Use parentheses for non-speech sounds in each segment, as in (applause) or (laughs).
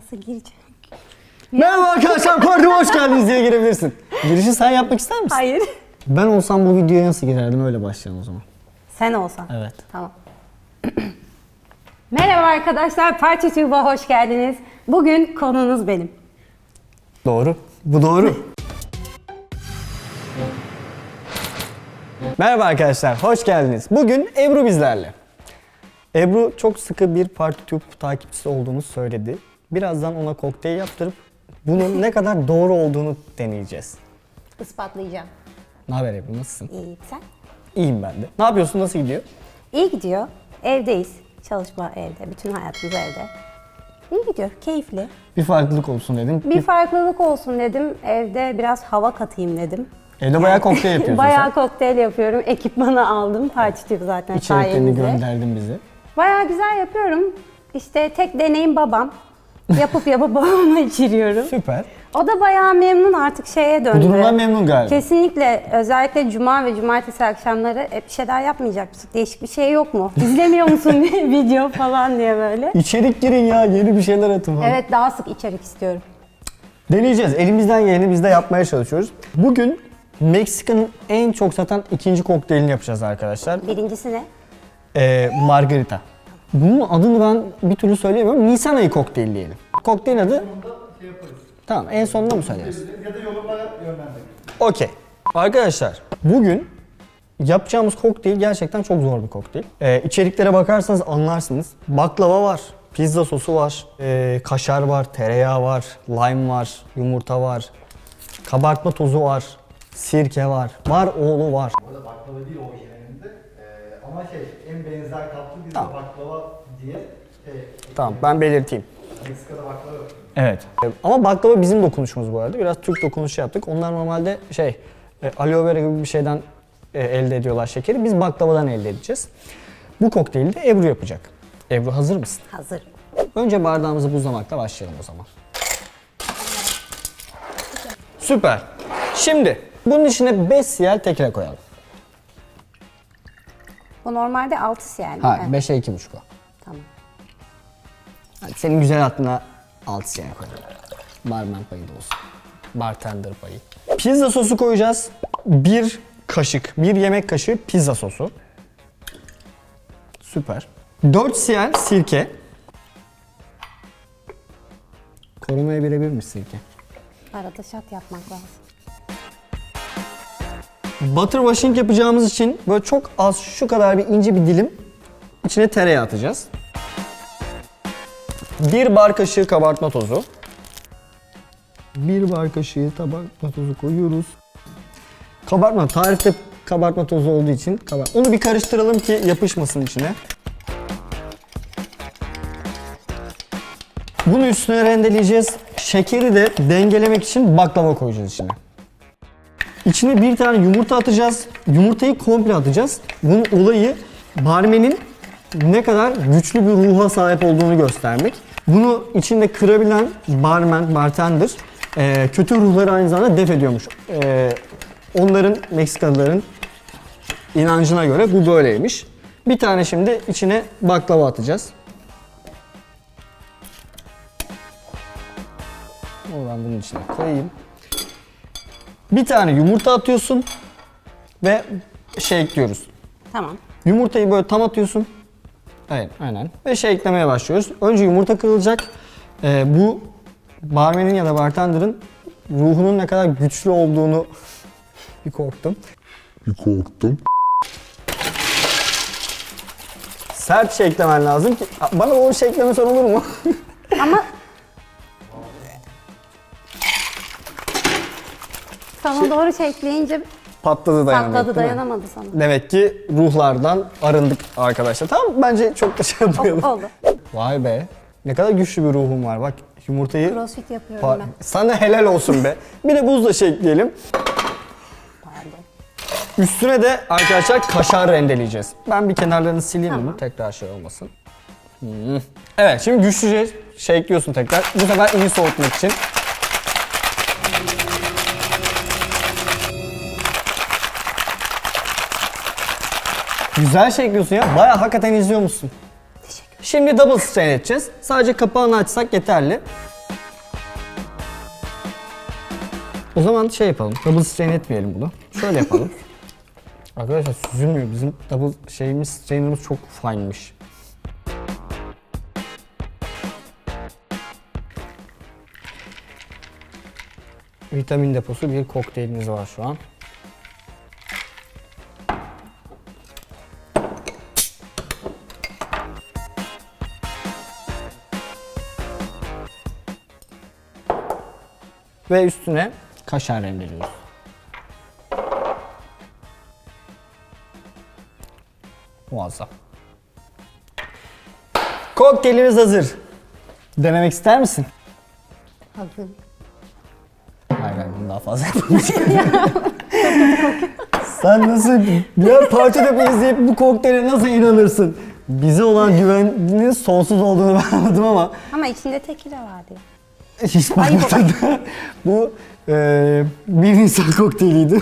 Nasıl gireceğim? Merhaba arkadaşlar, korkuma hoş geldiniz diye girebilirsin. Girişi sen yapmak ister misin? Hayır. Ben olsam bu videoya nasıl girerdim öyle başlayalım o zaman. Sen olsan. Evet. Tamam. (clears throat) Merhaba arkadaşlar, Parça Tube'a hoş geldiniz. Bugün konunuz benim. Doğru. Bu doğru. Merhaba arkadaşlar, hoş geldiniz. Bugün Ebru bizlerle. Ebru çok sıkı bir PartyTube takipçisi olduğunu söyledi. Birazdan ona kokteyl yaptırıp bunun ne kadar doğru olduğunu deneyeceğiz. Ispatlayacağım. Ne haber Ebru, nasılsın? İyi, sen? İyiyim ben de. Ne yapıyorsun, nasıl gidiyor? İyi gidiyor. Evdeyiz. Çalışma evde. Bütün hayatımız evde. İyi gidiyor. Keyifli. Bir farklılık olsun dedim. Bir farklılık olsun dedim. Evde biraz hava katayım dedim. Evde bayağı kokteyl yapıyorsun (laughs) Bayağı kokteyl yapıyorum. Ekipmanı aldım. Parça Tube zaten sen. İçeriklerini sayemizde. gönderdin bize. Bayağı güzel yapıyorum. İşte tek deneyim babam. Yapıp yapıp (laughs) babama içiriyorum. Süper. O da bayağı memnun artık şeye döndü. Bu durumdan memnun galiba. Kesinlikle özellikle cuma ve cumartesi akşamları hep bir şeyler yapmayacak mısın? Değişik bir şey yok mu? İzlemiyor musun (laughs) video falan diye böyle. İçerik girin ya, yeni bir şeyler atın. falan. Evet daha sık içerik istiyorum. Deneyeceğiz. Elimizden geleni biz de yapmaya çalışıyoruz. Bugün Meksika'nın en çok satan ikinci kokteylini yapacağız arkadaşlar. Birincisi ne? Ee, Margarita. Bunun adını ben bir türlü söyleyemiyorum. Nisan ayı kokteyli diyelim. Kokteyl adı... Tamam en sonunda mı söyleriz? Ya da yorumlara yönlendirin. Okey. Arkadaşlar bugün yapacağımız kokteyl gerçekten çok zor bir kokteyl. Ee, içeriklere bakarsanız anlarsınız. Baklava var, pizza sosu var, ee, kaşar var, tereyağı var, lime var, yumurta var, kabartma tozu var, sirke var, var oğlu var. Orada baklava değil orijinalinde. Ee, ama şey en benzer tatlı bizde Tamam. baklava diye şey, Tamam ben belirteyim. Meksika'da baklava yok. Evet. Ama baklava bizim dokunuşumuz bu arada. Biraz Türk dokunuşu yaptık. Onlar normalde şey e, aloe vera gibi bir şeyden e, elde ediyorlar şekeri. Biz baklavadan elde edeceğiz. Bu kokteyli de Ebru yapacak. Ebru hazır mısın? Hazır. Önce bardağımızı buzlamakla başlayalım o zaman. Süper. Şimdi bunun içine 5 siyah tekrar koyalım. Bu normalde 6 yani. Hayır Evet, 5'e 2,5 o. Tamam. Hadi senin güzel aklına 6 siyah koyalım. Barman payı da olsun. Bartender payı. Pizza sosu koyacağız. Bir kaşık, bir yemek kaşığı pizza sosu. Süper. 4 siyah sirke. Korumaya birebirmiş sirke. Arada şat yapmak lazım. Butter washing yapacağımız için böyle çok az şu kadar bir ince bir dilim içine tereyağı atacağız. Bir bar kaşığı kabartma tozu. Bir bar kaşığı kabartma tozu koyuyoruz. Kabartma, tarifte kabartma tozu olduğu için kabart. Onu bir karıştıralım ki yapışmasın içine. Bunu üstüne rendeleyeceğiz. Şekeri de dengelemek için baklava koyacağız içine. İçine bir tane yumurta atacağız. Yumurtayı komple atacağız. Bunun olayı barmenin ne kadar güçlü bir ruha sahip olduğunu göstermek. Bunu içinde kırabilen barmen, bartender e, kötü ruhları aynı zamanda def ediyormuş. E, onların, Meksikalıların inancına göre bu böyleymiş. Bir tane şimdi içine baklava atacağız. Oradan bunun içine koyayım. Bir tane yumurta atıyorsun ve şey ekliyoruz. Tamam. Yumurtayı böyle tam atıyorsun. Evet, aynen. Ve şey eklemeye başlıyoruz. Önce yumurta kırılacak. Ee, bu barmenin ya da bartender'ın ruhunun ne kadar güçlü olduğunu (laughs) bir korktum. Bir korktum. Sert şey eklemen lazım ki bana o şey eklemesen olur mu? Ama (laughs) sana doğru şekleyince Patladı dayanamadı. patladı değil mi? dayanamadı sana. Demek ki ruhlardan arındık arkadaşlar. Tamam bence çok da şey yapmayalım. Oldu. Vay be. Ne kadar güçlü bir ruhum var. Bak yumurtayı... Crossfit yapıyorum Pa- ben. Sana helal olsun be. Bir de buzla şey ekleyelim. Pardon. Üstüne de arkadaşlar kaşar rendeleyeceğiz. Ben bir kenarlarını sileyim bunu tekrar şey olmasın. Hmm. Evet şimdi güçlüce şey ekliyorsun tekrar. Bu sefer iyi soğutmak için. Güzel şey çekiyorsun ya. Baya hakikaten izliyormuşsun. Teşekkür. Şimdi double seyredeceğiz. Sadece kapağını açsak yeterli. O zaman şey yapalım. Double strain etmeyelim bunu. Şöyle yapalım. (laughs) Arkadaşlar süzülmüyor. Bizim double şeyimiz, strainer'ımız çok fine'miş. Vitamin deposu bir kokteylimiz var şu an. Ve üstüne kaşar rendeliyoruz. Muazzam. Kokteylimiz hazır. Denemek ister misin? Hazır. Hayır hayır bunu daha fazla yapamayacağım. (laughs) Sen nasıl ya parça tepe izleyip bu kokteyle nasıl inanırsın? Bize olan güveninin sonsuz olduğunu ben anladım ama Ama içinde tekila vardı. Hiç bakmadım. bu e, bir insan kokteyliydi.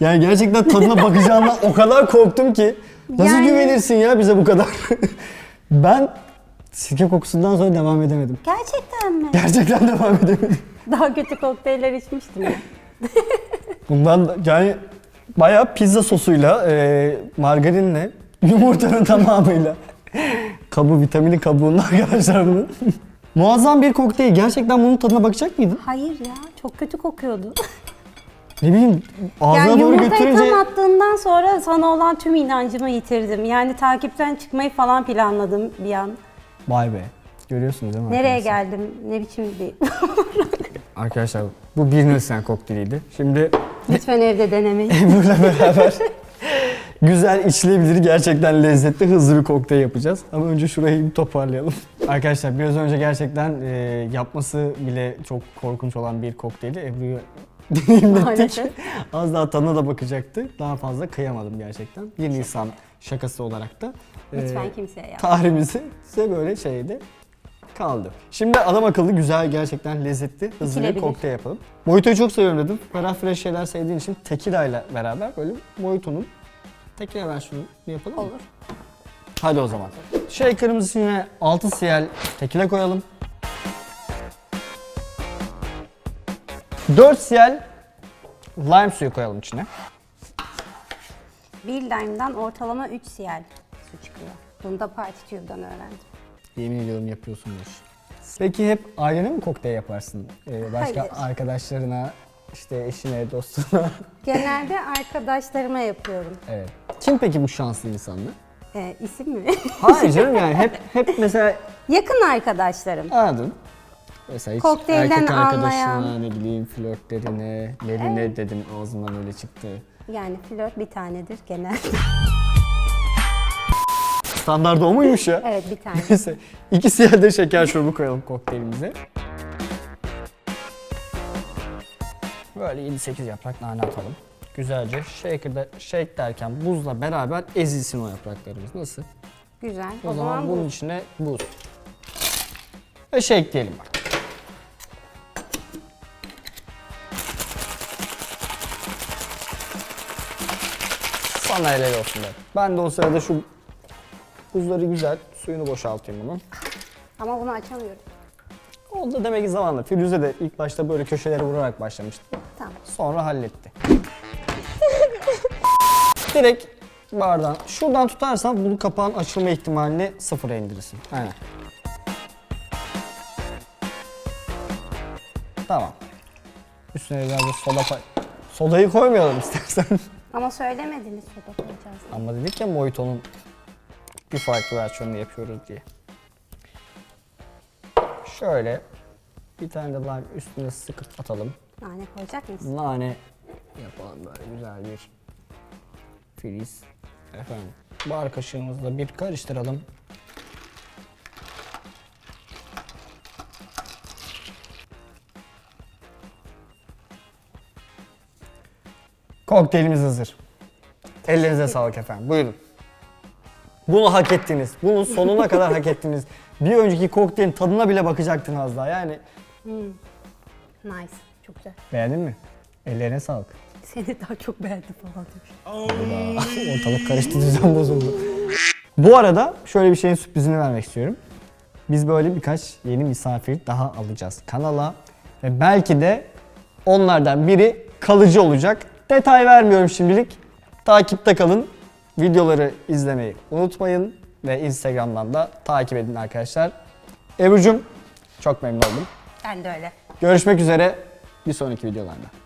yani gerçekten tadına bakacağımdan o kadar korktum ki nasıl Yani- güvenirsin ya bize bu kadar? ben sirke kokusundan sonra devam edemedim. Gerçekten mi? Gerçekten devam edemedim. Daha kötü kokteyller içmiştim ya. (laughs) Bundan da- yani bayağı pizza sosuyla, e, margarinle, yumurtanın tamamıyla. Kabı, vitamini kabuğunda (laughs) arkadaşlar bunun. (laughs) Muazzam bir kokteyl. Gerçekten bunun tadına bakacak mıydın? Hayır ya çok kötü kokuyordu. Ne bileyim ağzına yani doğru götürünce... tam attığından sonra sana olan tüm inancımı yitirdim. Yani takipten çıkmayı falan planladım bir an. Vay be. Görüyorsunuz değil mi Nereye arkadaşlar? geldim? Ne biçim bir... (laughs) Arkadaşlar bu bir Nisan kokteyliydi. Şimdi Lütfen evde denemeyin. Ebru'yla beraber güzel, içilebilir, gerçekten lezzetli, hızlı bir kokteyl yapacağız. Ama önce şurayı bir toparlayalım. (laughs) Arkadaşlar biraz önce gerçekten e, yapması bile çok korkunç olan bir kokteyli Ebru'yu (laughs) deneyimlettik. Az daha tadına da bakacaktı. Daha fazla kıyamadım gerçekten. 1 Nisan şakası olarak da e, Lütfen kimseye yap. tarihimizi size böyle şeyde kaldı. Şimdi adam akıllı güzel gerçekten lezzetli hızlı bir kokteyl yapalım. Mojito'yu çok seviyorum dedim. Ferah fresh şeyler sevdiğin için tequila ile beraber böyle Mojito'nun tequila versiyonu yapalım mı? Olur. Hadi o zaman. Shaker'ımız içine 6 cl tequila koyalım. 4 cl lime suyu koyalım içine. Bir lime'dan ortalama 3 cl su çıkıyor. Bunu da Party öğrendim. Yemin ediyorum yapıyorsun bu işi. Peki hep ailene mi kokteyl yaparsın? Ee, başka Hayır. arkadaşlarına, işte eşine, dostuna. (laughs) Genelde arkadaşlarıma yapıyorum. evet. Kim peki bu şanslı insanlar? Ee, isim mi? Hayır canım yani hep (laughs) hep mesela Yakın arkadaşlarım. anladın. Mesela hiç Kokteylden erkek arkadaşına anlayan. ne bileyim flörtlerine, Meline dedim ağzından öyle çıktı. Yani flört bir tanedir genel. Standardı o muymuş ya? evet bir tane. (laughs) Neyse. İki siyah de şeker şurubu koyalım kokteylimize. Böyle 7-8 yaprak nane atalım. Güzelce shaker'da shake derken buzla beraber ezilsin o yapraklarımız. Nasıl? Güzel. O, zaman, bunun bu. içine buz. Ve shake diyelim bak. Sana helal olsun be. Ben de o sırada şu buzları güzel suyunu boşaltayım bunun. Ama bunu açamıyorum. O da demek ki zamanla. Firuze de ilk başta böyle köşelere vurarak başlamıştı. Tamam. Sonra halletti. (laughs) Direkt bardağın. Şuradan tutarsan bunun kapağın açılma ihtimalini sıfıra indirirsin. Aynen. Tamam. Üstüne biraz da soda koy. Sodayı koymayalım istersen. (laughs) Ama söylemediniz soda koyacağız. Ama dedik ya Mojito'nun bir farklı versiyonunu yapıyoruz diye. Şöyle bir tane de lime üstüne sıkıp atalım. Nane koyacak mısın? Nane yapalım böyle güzel bir filiz. Efendim bar kaşığımızla bir karıştıralım. Kokteylimiz hazır. Ellerinize sağlık efendim. Buyurun. Bunu hak ettiniz. Bunu sonuna kadar hak ettiniz. Bir önceki kokteylin tadına bile bakacaktın az daha. Yani Nice. Çok güzel. beğendin mi? Ellerine sağlık. Seni daha çok beğendim falan demiş. (laughs) Ortalık karıştı, düzen bozuldu. Bu arada şöyle bir şeyin sürprizini vermek istiyorum. Biz böyle birkaç yeni misafir daha alacağız kanala Ve belki de onlardan biri kalıcı olacak. Detay vermiyorum şimdilik. Takipte kalın. Videoları izlemeyi unutmayın. Ve Instagram'dan da takip edin arkadaşlar. Ebru'cum çok memnun oldum. Ben de öyle. Görüşmek üzere bir sonraki videolarda.